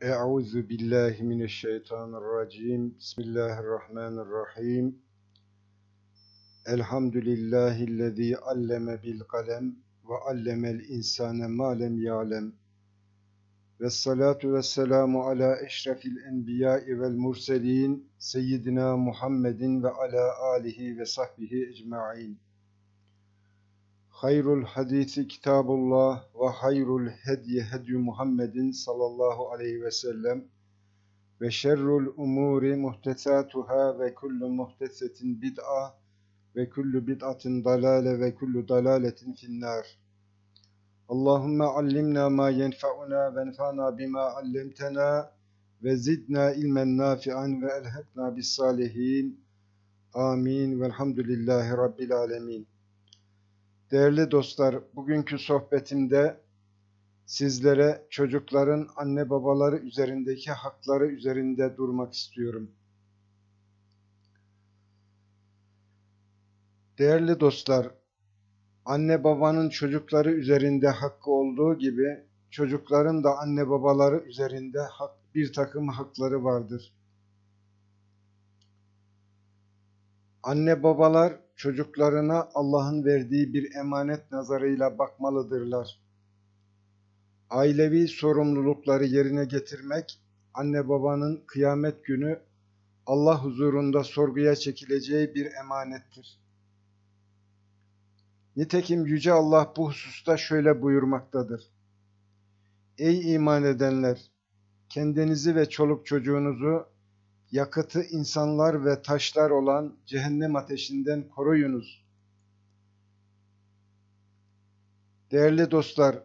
Euzu billahi mineşşeytanirracim. Bismillahirrahmanirrahim. Elhamdülillahillezî alleme bil kalem ve allemel insane ma lem ya'lem. Vessalatu vesselamu ala eşrefil enbiya'i vel murselin seyyidina Muhammedin ve ala alihi ve sahbihi ecmaîn. Hayrul hadisi kitabullah ve hayrul hedye hedyu Muhammedin sallallahu aleyhi ve sellem ve şerrul umuri muhtesatuhâ ve kullu muhtesetin bid'a ve kullu bid'atin dalale ve kullu dalaletin finnâr. Allahümme allimna ma yenfa'una ve enfa'na bima allemtena ve zidna ilmen nafi'an ve elhekna bis salihin. Amin. Velhamdülillahi Rabbil alemin. Değerli dostlar, bugünkü sohbetimde sizlere çocukların anne babaları üzerindeki hakları üzerinde durmak istiyorum. Değerli dostlar, anne babanın çocukları üzerinde hakkı olduğu gibi çocukların da anne babaları üzerinde hak, bir takım hakları vardır. Anne babalar çocuklarına Allah'ın verdiği bir emanet nazarıyla bakmalıdırlar. Ailevi sorumlulukları yerine getirmek, anne babanın kıyamet günü Allah huzurunda sorguya çekileceği bir emanettir. Nitekim Yüce Allah bu hususta şöyle buyurmaktadır. Ey iman edenler! Kendinizi ve çoluk çocuğunuzu yakıtı insanlar ve taşlar olan cehennem ateşinden koruyunuz. Değerli dostlar,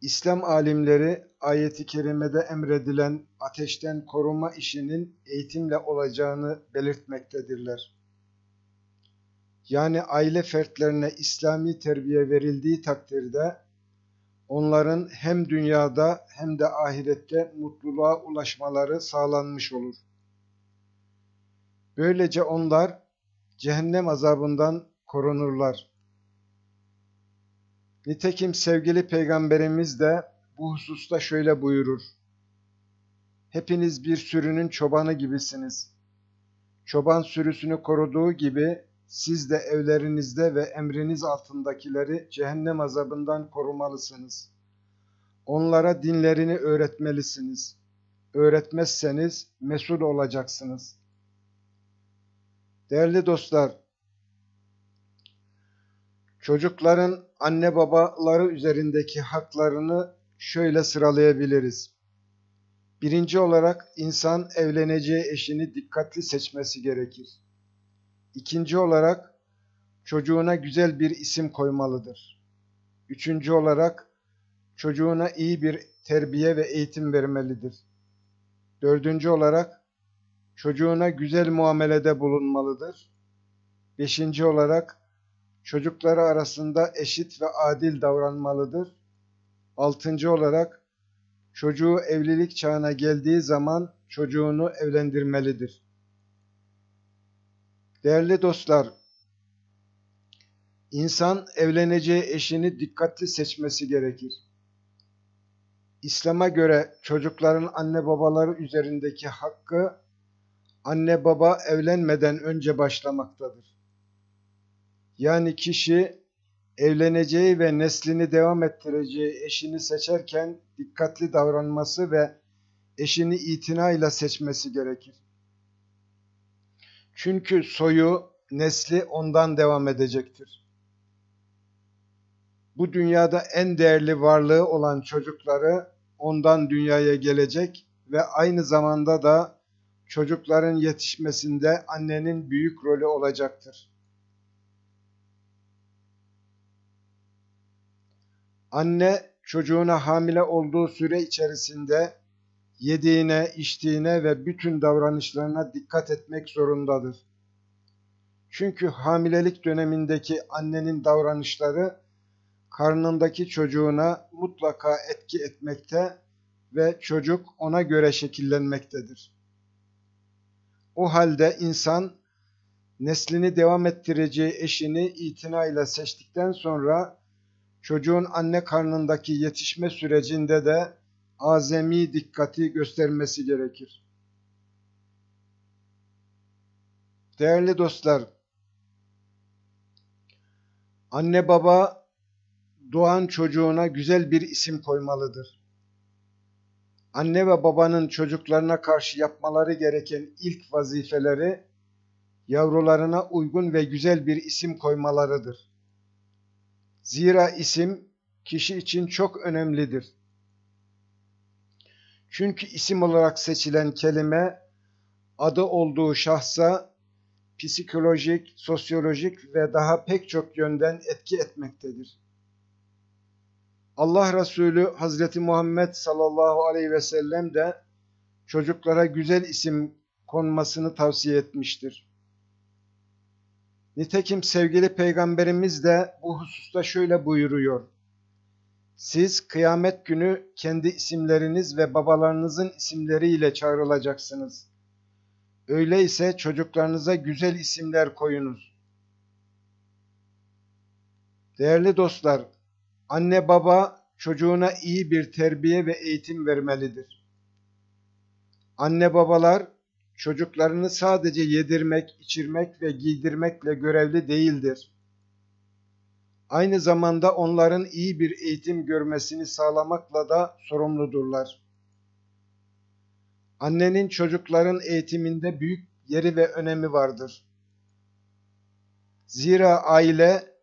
İslam alimleri ayeti kerimede emredilen ateşten koruma işinin eğitimle olacağını belirtmektedirler. Yani aile fertlerine İslami terbiye verildiği takdirde onların hem dünyada hem de ahirette mutluluğa ulaşmaları sağlanmış olur. Böylece onlar cehennem azabından korunurlar. Nitekim sevgili peygamberimiz de bu hususta şöyle buyurur. Hepiniz bir sürünün çobanı gibisiniz. Çoban sürüsünü koruduğu gibi siz de evlerinizde ve emriniz altındakileri cehennem azabından korumalısınız. Onlara dinlerini öğretmelisiniz. Öğretmezseniz mesul olacaksınız. Değerli dostlar, çocukların anne babaları üzerindeki haklarını şöyle sıralayabiliriz. Birinci olarak insan evleneceği eşini dikkatli seçmesi gerekir. İkinci olarak çocuğuna güzel bir isim koymalıdır. Üçüncü olarak çocuğuna iyi bir terbiye ve eğitim vermelidir. Dördüncü olarak çocuğuna güzel muamelede bulunmalıdır. Beşinci olarak çocukları arasında eşit ve adil davranmalıdır. Altıncı olarak çocuğu evlilik çağına geldiği zaman çocuğunu evlendirmelidir. Değerli dostlar, insan evleneceği eşini dikkatli seçmesi gerekir. İslam'a göre çocukların anne babaları üzerindeki hakkı anne baba evlenmeden önce başlamaktadır. Yani kişi evleneceği ve neslini devam ettireceği eşini seçerken dikkatli davranması ve eşini itinayla seçmesi gerekir. Çünkü soyu, nesli ondan devam edecektir. Bu dünyada en değerli varlığı olan çocukları ondan dünyaya gelecek ve aynı zamanda da çocukların yetişmesinde annenin büyük rolü olacaktır. Anne çocuğuna hamile olduğu süre içerisinde yediğine, içtiğine ve bütün davranışlarına dikkat etmek zorundadır. Çünkü hamilelik dönemindeki annenin davranışları karnındaki çocuğuna mutlaka etki etmekte ve çocuk ona göre şekillenmektedir. O halde insan neslini devam ettireceği eşini itinayla seçtikten sonra çocuğun anne karnındaki yetişme sürecinde de azami dikkati göstermesi gerekir. Değerli dostlar, anne baba doğan çocuğuna güzel bir isim koymalıdır. Anne ve babanın çocuklarına karşı yapmaları gereken ilk vazifeleri yavrularına uygun ve güzel bir isim koymalarıdır. Zira isim kişi için çok önemlidir. Çünkü isim olarak seçilen kelime adı olduğu şahsa psikolojik, sosyolojik ve daha pek çok yönden etki etmektedir. Allah Resulü Hazreti Muhammed sallallahu aleyhi ve sellem de çocuklara güzel isim konmasını tavsiye etmiştir. Nitekim sevgili peygamberimiz de bu hususta şöyle buyuruyor. Siz kıyamet günü kendi isimleriniz ve babalarınızın isimleriyle çağrılacaksınız. Öyleyse çocuklarınıza güzel isimler koyunuz. Değerli dostlar, anne baba çocuğuna iyi bir terbiye ve eğitim vermelidir. Anne babalar çocuklarını sadece yedirmek, içirmek ve giydirmekle görevli değildir. Aynı zamanda onların iyi bir eğitim görmesini sağlamakla da sorumludurlar. Annenin çocukların eğitiminde büyük yeri ve önemi vardır. Zira aile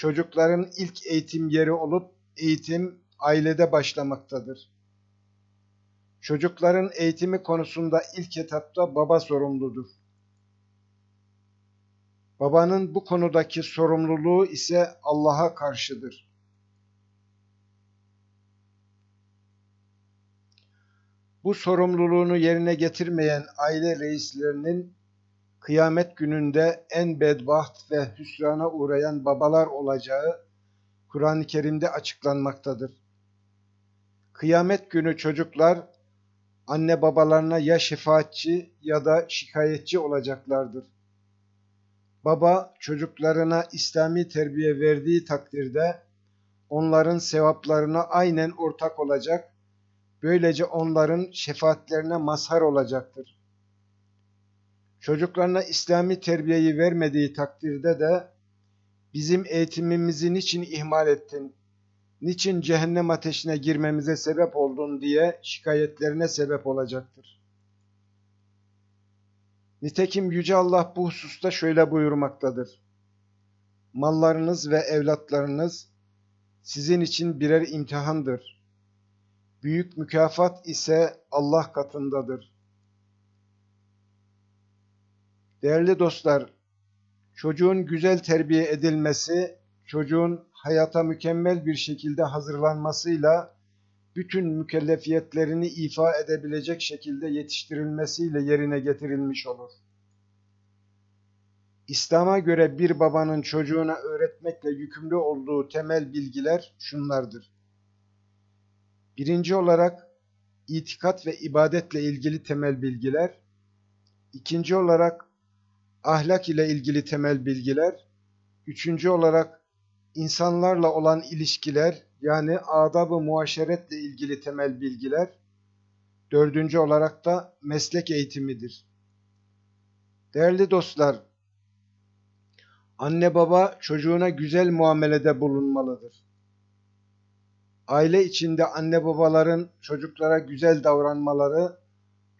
çocukların ilk eğitim yeri olup eğitim ailede başlamaktadır. Çocukların eğitimi konusunda ilk etapta baba sorumludur. Babanın bu konudaki sorumluluğu ise Allah'a karşıdır. Bu sorumluluğunu yerine getirmeyen aile reislerinin kıyamet gününde en bedbaht ve hüsrana uğrayan babalar olacağı Kur'an-ı Kerim'de açıklanmaktadır. Kıyamet günü çocuklar anne babalarına ya şefaatçi ya da şikayetçi olacaklardır. Baba çocuklarına İslami terbiye verdiği takdirde onların sevaplarına aynen ortak olacak, böylece onların şefaatlerine mazhar olacaktır. Çocuklarına İslami terbiyeyi vermediği takdirde de bizim eğitimimizi niçin ihmal ettin, niçin cehennem ateşine girmemize sebep oldun diye şikayetlerine sebep olacaktır. Nitekim Yüce Allah bu hususta şöyle buyurmaktadır. Mallarınız ve evlatlarınız sizin için birer imtihandır. Büyük mükafat ise Allah katındadır. Değerli dostlar, çocuğun güzel terbiye edilmesi, çocuğun hayata mükemmel bir şekilde hazırlanmasıyla bütün mükellefiyetlerini ifa edebilecek şekilde yetiştirilmesiyle yerine getirilmiş olur. İslam'a göre bir babanın çocuğuna öğretmekle yükümlü olduğu temel bilgiler şunlardır. Birinci olarak itikat ve ibadetle ilgili temel bilgiler, ikinci olarak ahlak ile ilgili temel bilgiler, üçüncü olarak insanlarla olan ilişkiler yani adab-ı muaşeretle ilgili temel bilgiler, dördüncü olarak da meslek eğitimidir. Değerli dostlar, anne baba çocuğuna güzel muamelede bulunmalıdır. Aile içinde anne babaların çocuklara güzel davranmaları,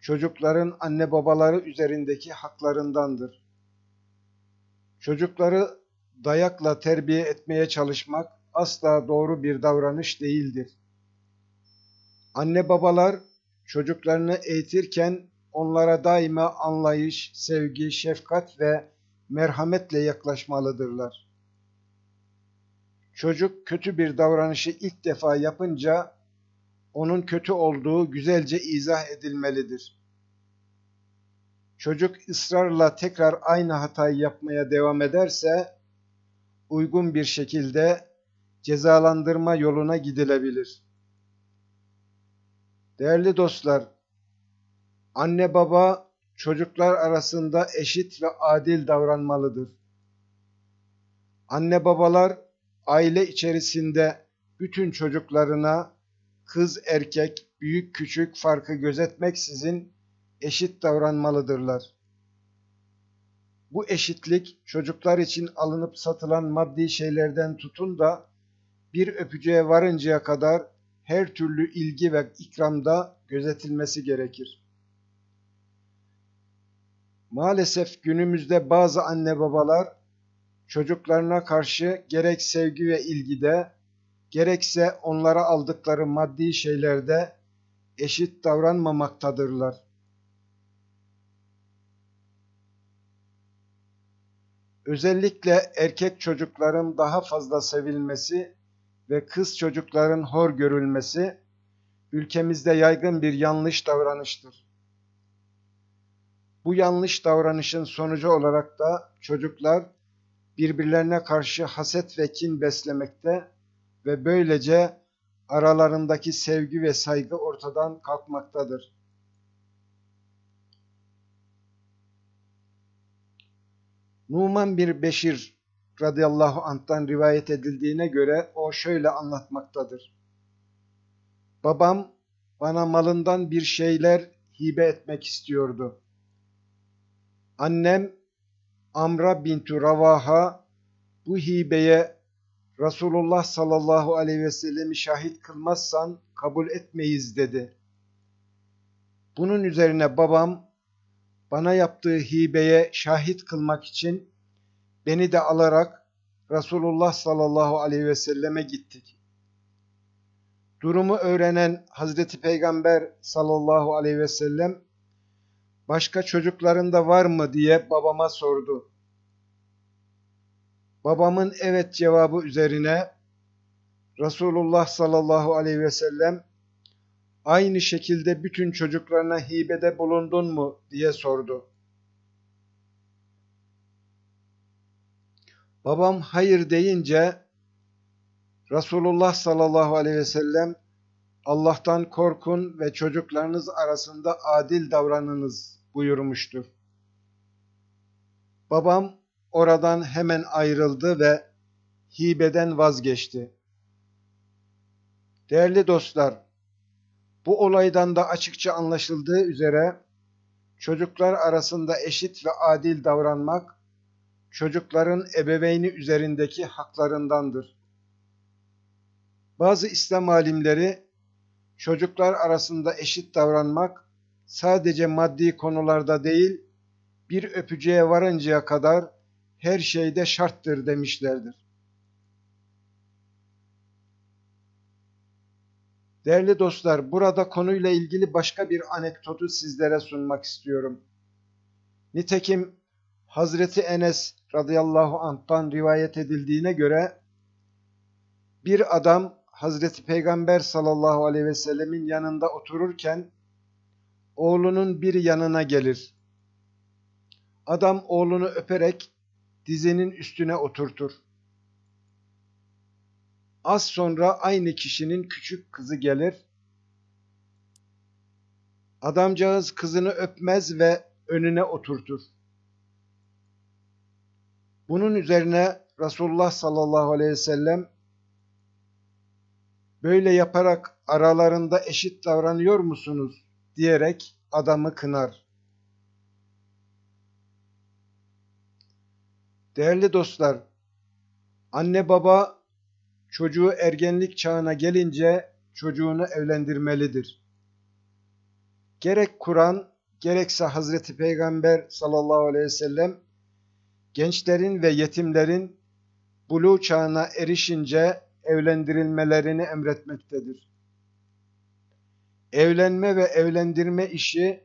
çocukların anne babaları üzerindeki haklarındandır. Çocukları dayakla terbiye etmeye çalışmak asla doğru bir davranış değildir. Anne babalar çocuklarını eğitirken onlara daima anlayış, sevgi, şefkat ve merhametle yaklaşmalıdırlar. Çocuk kötü bir davranışı ilk defa yapınca onun kötü olduğu güzelce izah edilmelidir. Çocuk ısrarla tekrar aynı hatayı yapmaya devam ederse uygun bir şekilde cezalandırma yoluna gidilebilir. Değerli dostlar, anne baba çocuklar arasında eşit ve adil davranmalıdır. Anne babalar aile içerisinde bütün çocuklarına kız erkek, büyük küçük farkı gözetmeksizin eşit davranmalıdırlar. Bu eşitlik çocuklar için alınıp satılan maddi şeylerden tutun da bir öpücüğe varıncaya kadar her türlü ilgi ve ikramda gözetilmesi gerekir. Maalesef günümüzde bazı anne babalar çocuklarına karşı gerek sevgi ve ilgide, gerekse onlara aldıkları maddi şeylerde eşit davranmamaktadırlar. Özellikle erkek çocukların daha fazla sevilmesi ve kız çocukların hor görülmesi ülkemizde yaygın bir yanlış davranıştır. Bu yanlış davranışın sonucu olarak da çocuklar birbirlerine karşı haset ve kin beslemekte ve böylece aralarındaki sevgi ve saygı ortadan kalkmaktadır. Numan bir Beşir radıyallahu anh'tan rivayet edildiğine göre o şöyle anlatmaktadır. Babam bana malından bir şeyler hibe etmek istiyordu. Annem Amra bintu Ravaha bu hibeye Resulullah sallallahu aleyhi ve sellemi şahit kılmazsan kabul etmeyiz dedi. Bunun üzerine babam bana yaptığı hibeye şahit kılmak için beni de alarak Resulullah sallallahu aleyhi ve selleme gittik. Durumu öğrenen Hazreti Peygamber sallallahu aleyhi ve sellem başka çocukların da var mı diye babama sordu. Babamın evet cevabı üzerine Resulullah sallallahu aleyhi ve sellem aynı şekilde bütün çocuklarına hibede bulundun mu diye sordu. Babam hayır deyince Resulullah sallallahu aleyhi ve sellem Allah'tan korkun ve çocuklarınız arasında adil davranınız buyurmuştur. Babam oradan hemen ayrıldı ve hibeden vazgeçti. Değerli dostlar, bu olaydan da açıkça anlaşıldığı üzere çocuklar arasında eşit ve adil davranmak çocukların ebeveyni üzerindeki haklarındandır. Bazı İslam alimleri çocuklar arasında eşit davranmak sadece maddi konularda değil, bir öpücüğe varıncaya kadar her şeyde şarttır demişlerdir. Değerli dostlar, burada konuyla ilgili başka bir anekdotu sizlere sunmak istiyorum. Nitekim Hazreti Enes radıyallahu anh'tan rivayet edildiğine göre bir adam Hazreti Peygamber sallallahu aleyhi ve sellemin yanında otururken oğlunun bir yanına gelir. Adam oğlunu öperek dizinin üstüne oturtur. Az sonra aynı kişinin küçük kızı gelir. Adamcağız kızını öpmez ve önüne oturtur. Bunun üzerine Resulullah sallallahu aleyhi ve sellem böyle yaparak aralarında eşit davranıyor musunuz diyerek adamı kınar. Değerli dostlar, anne baba çocuğu ergenlik çağına gelince çocuğunu evlendirmelidir. Gerek Kur'an gerekse Hazreti Peygamber sallallahu aleyhi ve sellem gençlerin ve yetimlerin buluğ çağına erişince evlendirilmelerini emretmektedir. Evlenme ve evlendirme işi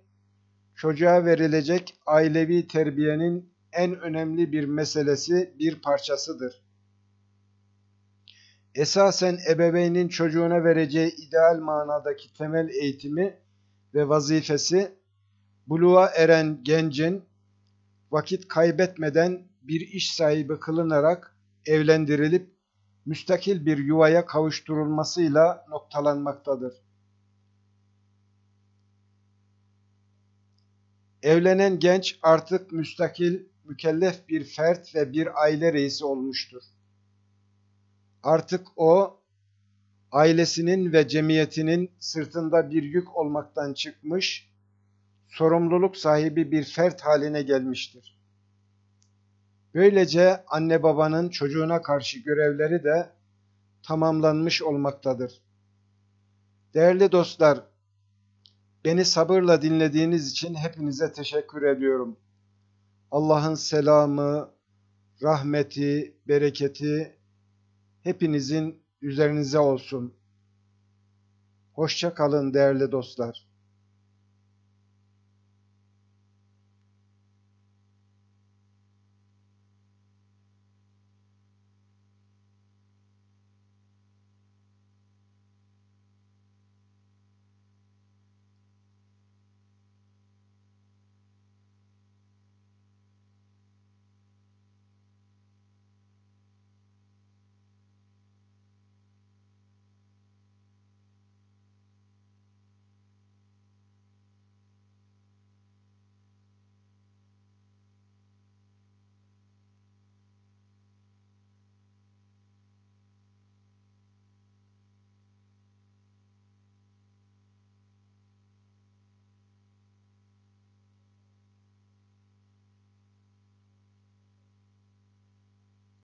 çocuğa verilecek ailevi terbiyenin en önemli bir meselesi, bir parçasıdır. Esasen ebeveynin çocuğuna vereceği ideal manadaki temel eğitimi ve vazifesi buluğa eren gencin vakit kaybetmeden bir iş sahibi kılınarak evlendirilip müstakil bir yuvaya kavuşturulmasıyla noktalanmaktadır. Evlenen genç artık müstakil, mükellef bir fert ve bir aile reisi olmuştur. Artık o, ailesinin ve cemiyetinin sırtında bir yük olmaktan çıkmış, sorumluluk sahibi bir fert haline gelmiştir. Böylece anne babanın çocuğuna karşı görevleri de tamamlanmış olmaktadır. Değerli dostlar, beni sabırla dinlediğiniz için hepinize teşekkür ediyorum. Allah'ın selamı, rahmeti, bereketi hepinizin üzerinize olsun. Hoşça kalın değerli dostlar.